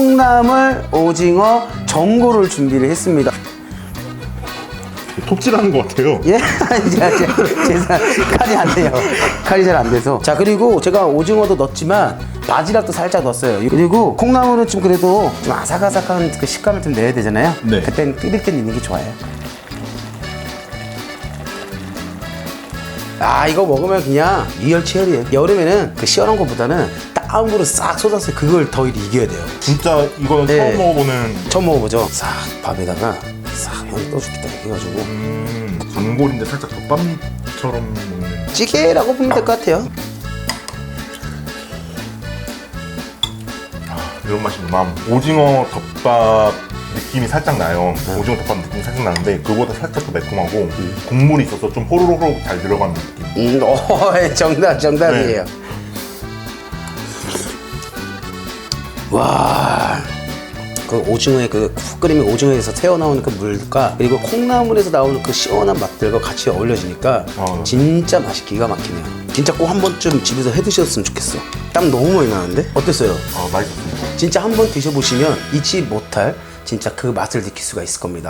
콩나물, 오징어, 전골을 준비를 했습니다. 톱질하는 것 같아요. 예? 제가 제가 칼이 안 돼요. 칼이 잘 안 돼서. 자, 그리고 제가 오징어도 넣었지만 바지락도 살짝 넣었어요. 그리고 콩나물은 좀 그래도 좀 아삭아삭한 그 식감을 좀 내야 되잖아요. 네. 그땐 끓일 때 넣는 게 좋아요. 아, 이거 먹으면 그냥 이열치열이에요. 여름에는 그 시원한 것보다는 땀으로 싹 쏟아서 그걸 더 이겨야 돼요. 진짜 이거는 네. 처음 먹어보는 처음 먹어보죠. 싹 밥에다가 싹 형이 떠주겠다 해가지고 음, 전골인데 살짝 덮밥처럼 먹는. 찌개라고 보면 될 것 같아요. 이런 맛이 맘. 오징어 덮밥 느낌이 살짝 나요. 오징어 덮밥 느낌이 살짝 나는데 그보다 살짝 더 매콤하고 국물이 있어서 좀 호로록 잘 들어가는 느낌. 음, 어, 정답, 정답이에요. 와, 그 오징어의 그 푹 끓이면 오징어에서 새어나오는 그 물과 그리고 콩나물에서 나오는 그 시원한 맛들과 같이 어울려지니까 아. 진짜 맛이 기가 막히네요. 진짜 꼭 한 번쯤 집에서 해 드셨으면 좋겠어. 땀 너무 많이 나는데? 어땠어요? 아, 맛있었습니다. 진짜 한 번 드셔보시면 잊지 못할 진짜 그 맛을 느낄 수가 있을 겁니다.